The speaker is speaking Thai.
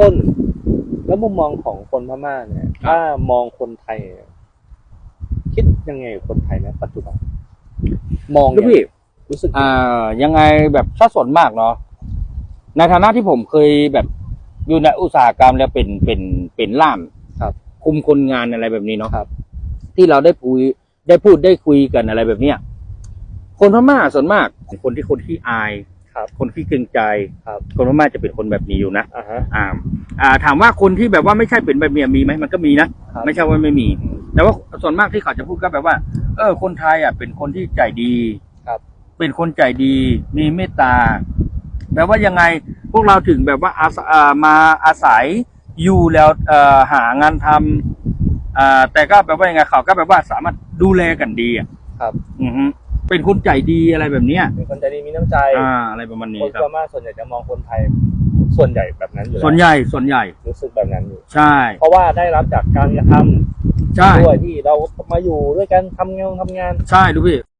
ต้น แล้วมุมมองของคนพม่าเนี่ย ถ้ามองคนไทยเนี่ยคิดยังไงกับคนไทยนะปัจจุบัน มองลูกพี่รู้สึกอ่า ยังไงแบบถ้าส่วนมากเนาะในฐานะที่ผมเคยแบบอยู่ในอุตสาหกรรมแล้วเป็นเป็นเป็นล่ามครับ คุมคนงานอะไรแบบนี้เนาะครับ ที่เราได้คุยได้พูดได้คุยกันอะไรแบบเนี้ยคนพม่าส่วนมากคนที่คนที่อาย ครับ คนที่เกรงใจครับ คนพม่าจะเป็นคนแบบนี้อยู่นะอ่าฮะ อ่าอ่าถามว่าคนที่แบบว่าไม่ใช่เป็นแบบเนี้ยมีไหมมันก็มีนะครับ ไม่ใช่ว่าไม่มี แต่ว่าส่วนมากที่เขาจะพูดก็แบบว่า เออ คนไทยอะเป็นคนที่ใจดี ครับ เป็นคนใจดี มีเมตตาแปลว่ายังไงพวกเราถึงแบบว่าอาศอ่ามาอาศัยอยู่แล้วเอ่อหางานทำอ่าแต่ก็แบบว่ายังไงเขาก็แบบว่าสามารถดูแลกันดีอะครับ อือฮึ เป็นคนใจดีอะไรแบบเนี้ยเป็นคนใจดีมีน้ำใจ อ่า อะไรประมาณนี้คนครับพม่าส่วนใหญ่จะมองคนไทย ส่วนใหญ่แบบนั้นอยู่แล้วส่วนใหญ่ส่วนใหญ่ รู้สึกแบบนั้นอยู่ ใช่ เพราะว่าได้รับจากการกระทำใช่ ด้วยที่เรามาอยู่ด้วยกันทำงานทำงาน ใช่ดูพี่